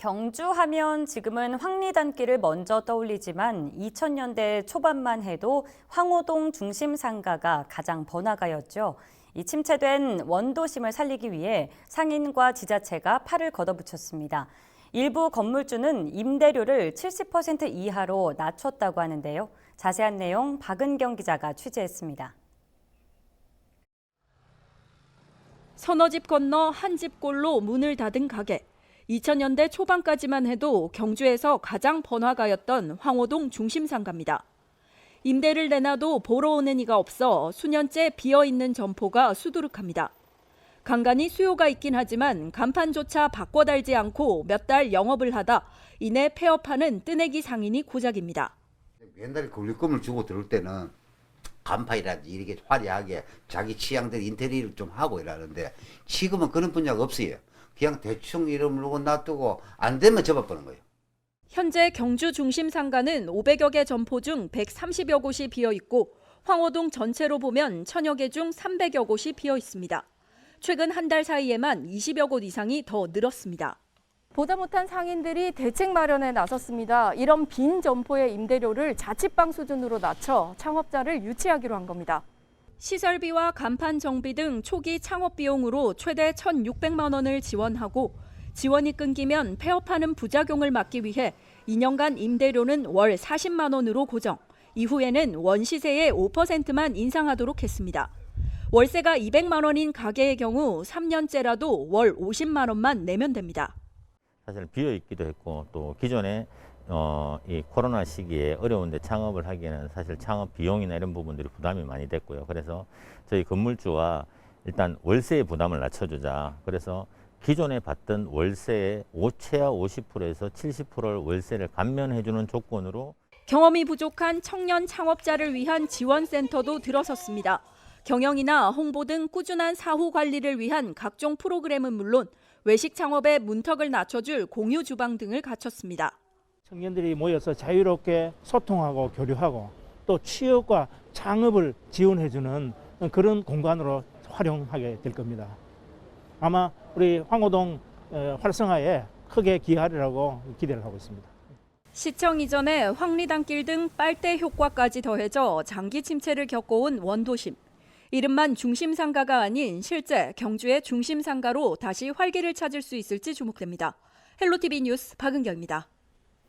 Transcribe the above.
경주하면 지금은 황리단길을 먼저 떠올리지만 2000년대 초반만 해도 황호동 중심 상가가 가장 번화가였죠. 이 침체된 원도심을 살리기 위해 상인과 지자체가 팔을 걷어붙였습니다. 일부 건물주는 임대료를 70% 이하로 낮췄다고 하는데요. 자세한 내용 박은경 기자가 취재했습니다. 서너 집 건너 한 집꼴로 문을 닫은 가게. 2000년대 초반까지만 해도 경주에서 가장 번화가였던 황호동 중심상가입니다. 임대를 내놔도 보러 오는 이가 없어 수년째 비어 있는 점포가 수두룩합니다. 간간히 수요가 있긴 하지만 간판조차 바꿔 달지 않고 몇 달 영업을 하다 이내 폐업하는 뜨내기 상인이 고작입니다. 옛날에 권리금을 주고 들어올 때는 간판이라든지 이렇게 화려하게 자기 취향대로 인테리어를 좀 하고 이러는데 지금은 그런 분야가 없어요. 그냥 대충 이름 물고 놔두고 안 되면 접어버는 거예요. 현재 경주 중심 상가는 500여 개 점포 중 130여 곳이 비어 있고 황호동 전체로 보면 천여 개 중 300여 곳이 비어 있습니다. 최근 한 달 사이에만 20여 곳 이상이 더 늘었습니다. 보다 못한 상인들이 대책 마련에 나섰습니다. 이런 빈 점포의 임대료를 자취방 수준으로 낮춰 창업자를 유치하기로 한 겁니다. 시설비와 간판 정비 등 초기 창업 비용으로 최대 1,600만 원을 지원하고 지원이 끊기면 폐업하는 부작용을 막기 위해 2년간 임대료는 월 40만 원으로 고정, 이후에는 원시세의 5%만 인상하도록 했습니다. 월세가 200만 원인 가게의 경우 3년째라도 월 50만 원만 내면 됩니다. 사실 비어 있기도 했고 또 기존에 어, 이 코로나 시기에 어려운데 창업을 하기에는 사실 창업 비용이나 이런 부분들이 부담이 많이 됐고요. 그래서 저희 건물주와 일단 월세의 부담을 낮춰주자. 그래서 기존에 받던 월세의 5 최하 50%에서 70%를 월세를 감면해주는 조건으로 경험이 부족한 청년 창업자를 위한 지원센터도 들어섰습니다. 경영이나 홍보 등 꾸준한 사후 관리를 위한 각종 프로그램은 물론 외식 창업의 문턱을 낮춰줄 공유 주방 등을 갖췄습니다. 청년들이 모여서 자유롭게 소통하고 교류하고 또 취업과 창업을 지원해주는 그런 공간으로 활용하게 될 겁니다. 아마 우리 황호동 어, 활성화에 크게 기여하리라고 기대를 하고 있습니다. 시청 이전에 황리단길 등 빨대 효과까지 더해져 장기 침체를 겪어온 원도심. 이름만 중심 상가가 아닌 실제 경주의 중심 상가로 다시 활기를 찾을 수 있을지 주목됩니다. 헬로티비 뉴스 박은경입니다.